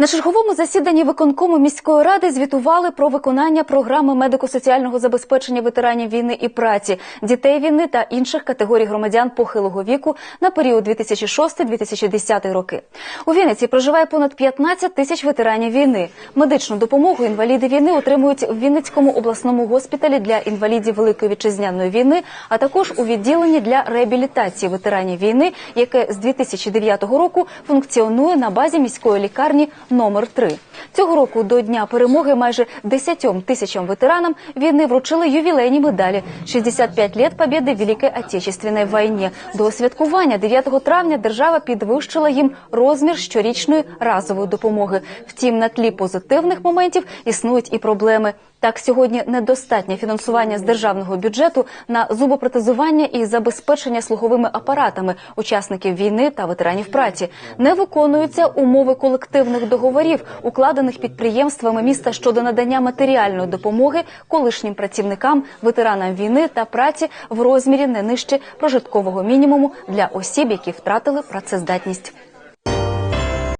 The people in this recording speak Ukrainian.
На черговому засіданні виконкому міської ради звітували про виконання програми медико-соціального забезпечення ветеранів війни і праці, дітей війни та інших категорій громадян похилого віку на період 2006-2010 роки. У Вінниці проживає понад 15 тисяч ветеранів війни. Медичну допомогу інваліди війни отримують в Вінницькому обласному госпіталі для інвалідів Великої вітчизняної війни, а також у відділенні для реабілітації ветеранів війни, яке з 2009 року функціонує на базі міської лікарні номер 3 Цього року до дня перемоги майже 10 тисячам ветеранам війни вручили ювілейні медалі «65 лет победы в Великой Отечественной войне». До святкування 9 травня держава підвищила їм розмір щорічної разової допомоги. Втім, на тлі позитивних моментів існують і проблеми. Так, сьогодні недостатнє фінансування з державного бюджету на зубопротезування і забезпечення слуховими апаратами учасників війни та ветеранів праці. Не виконуються умови колективних договорів, укладених підприємствами міста щодо надання матеріальної допомоги колишнім працівникам, ветеранам війни та праці в розмірі не нижче прожиткового мінімуму для осіб, які втратили працездатність.